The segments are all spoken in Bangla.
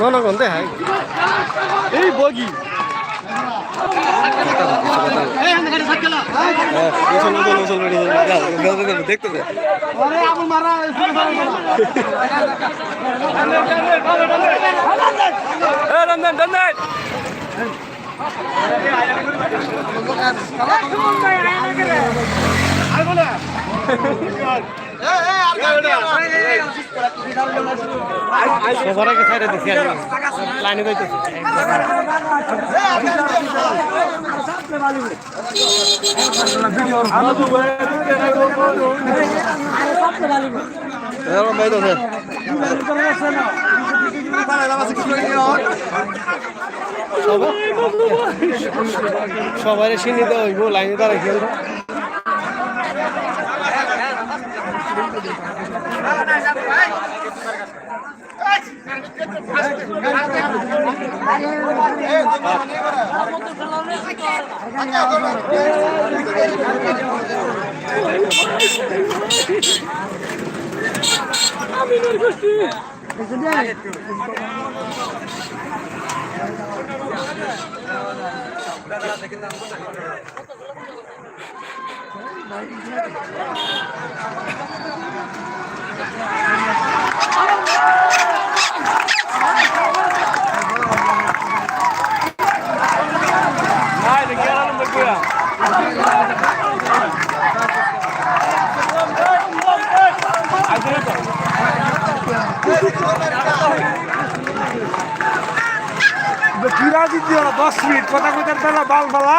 ঘন ঘন দেখায় এই বগি। দেখতে রঞ্জন রঞ্জন সবার আগে সাইডে দেখি লাইনে যাইতেছে সবাই সিন্নিতে হইব লাইনে তারা আমিনের গোষ্ঠী Thank you. কিরা দিদি দশ মিনিট? কথা কইতে তারা বাল বালা?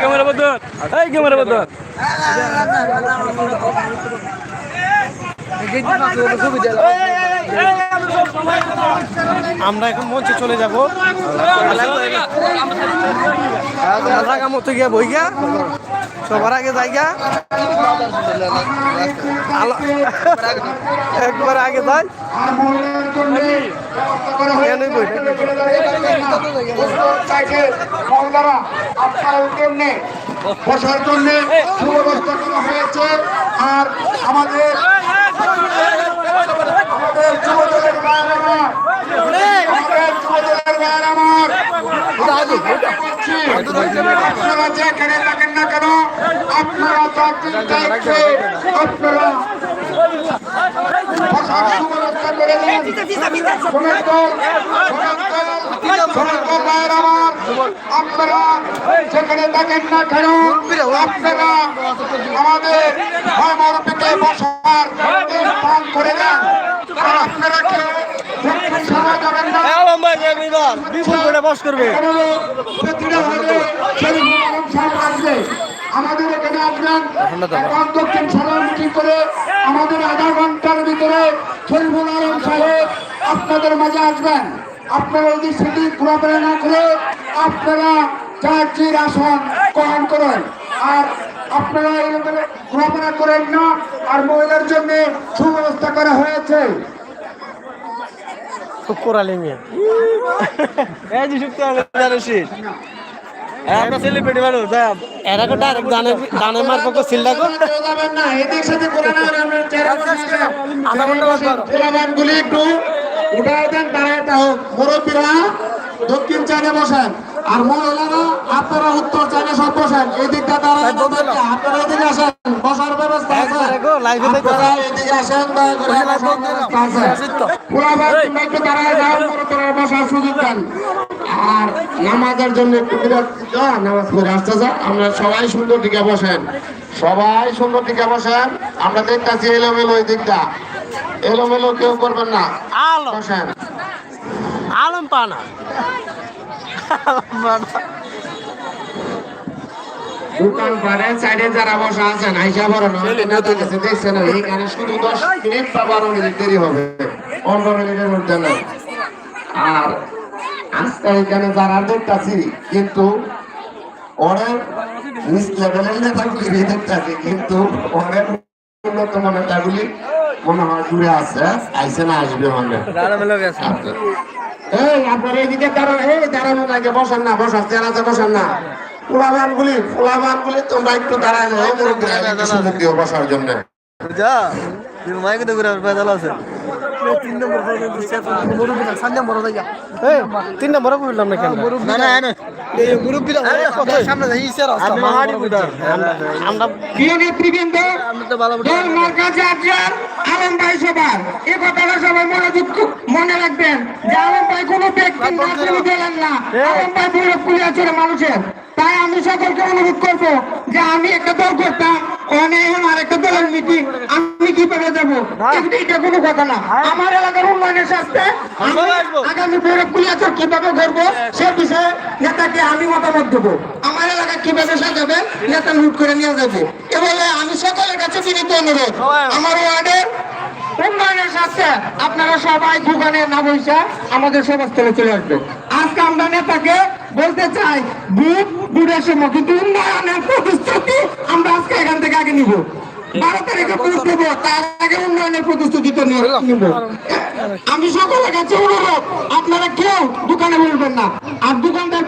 Camera বদল এই ক্যামেরা বদল আমরা এখন মঞ্চে চলে যাব। জায়গা মতো গিয়া বই গিয়া। সবার আগে জায়গা একবার আগে যাই। আর আমাদের আমাদের যুবদলের আমার আমাদের আপনারা শ্রমিক দল, শ্রমিক দল, শ্রমিক দল ভাইয়ের আমার আপনারা থাকেন না কেন আপনারা আমাদের মরপিতে বসার স্থান করে দেন। আর আপনারা কেউ আমাদের এখানে আসবেন। এখন দক্ষিণ সভা মিটিং করে আমাদের আধা ঘণ্টার ভিতরে শরীফুল আলম সাহেব আপনাদের মাঝে আসবেন। আপনারা যদি সেটি ঘোরাফেরা না করে আপনারা চার্জির আসন গ্রহণ করেন। আর আপনারা এরকম ঘোরাফেরা করেন না আর মহিলার জন্য সুব্যবস্থা করা হয়েছে। একটু উঠায় দেন দাঁড়ায় তাও। মুরব্বীরা দক্ষিণ চাইনে বসেন। আর মহিলারা আপনারা উত্তর চাইনে সব বসেন। এই দিকটা দাঁড়িয়ে আপনারা এদিকে আসেন। বসার ব্যবস্থা আছে। আপনারা এদিকে আসেন দয়া করে বসার ব্যবস্থা আছে। পোলাপান তোমরা একটু দাঁড়ায় যাও মুরব্বীরা বসার সুযোগ দেন। আর নামাজের জন্য একটু নামাজ পড়ে আসতে যা। আমরা সবাই সুন্দর দিকে বসেন। সবাই সুন্দর দিকে বসেন। আমরা দেখতেছি এলোমেলো ওই দিকটা। এলোমেলো কেউ করবেন না। আলো বসেন। আলম পানা। দোকান পাড়ের সাইডে যারা বসা আছেন আইসা বড় না নেতা দেখছেন এইখানে শুধু দশ মিনিট বা বারো মিনিট দেরি হবে। পনেরো মিনিটের মধ্যে না আর আজকে এখানে যারা দেখতাছি কিন্তু অনেক নিচ লেভেলের নেতাগুলি দেখতাছি কিন্তু অনেক উন্নত নেতাগুলি মনে হয় দূরে আছে আইসে না আসবে মানে। এই আপনার এইদিকে দাঁড়ান এই দাঁড়ানো লাগে বসান না বসান চেরাতে বসান না। ফুলাবান গুলি ফুলাবান গুলি তোমরা একটু দাঁড়ায় যাও মুরব্বীরা দিও বসার জন্য। যা তুমি মাইকে তো ঘুরে পেদাল আছে। তিন নম্বর মুরব্বী সাত নম্বর এই তিন নম্বর বললাম না কেন না না না এই মুরব্বী সামনে যাই ইসে রাস্তা হাড়ি বুঝা আমরা প্রিয় নেতৃবৃন্দ আপনি তো ভালো দল মার্কা চার্জার আলম ভাই সবার। এই কথাটা সবাই মনোযোগ মনে রাখবেন যে আলম ভাই কোনো ব্যক্তি না কোনো দলের না। আলম ভাই বড় মানুষের। তাই আমি সকলকে অনুরোধ করব যে আমি একটা দল করতাম অনেক আমার দলের মিটিং আমি কীভাবে যাব? এটা কোনো কথা না। আমার এলাকার উন্নয়নের স্বার্থে আগামী বড় কুলিয়াচুর কীভাবে করব সে বিষয়ে নেতাকে আমি মতামত দেবো। আমার এলাকা কীভাবে সাজাবে নেতা লুট করে নিয়ে যাবে। এবারে আমি সকলের কাছে বিনীত অনুরোধ। আমার ওয়ার্ডের উন্নয়নের আপনারা সবাই দোকানে না বসে আমাদের সভাস্থলে চলে আসবে আজকে আমরা নেতাকে বলতে চাই গুড় বুটের সময় কিন্তু উন্নয়নের প্রতিশ্রুতি আমরা আজকে এখান থেকে আগে নিব। বারো তারিখে দেবো তার আগে উন্নয়নের প্রতিশ্রুতি তো নিব। আমি সকলের কাছে অনুরোধ, আপনারা কেউ দোকানে বলবেন না। আর দোকানদার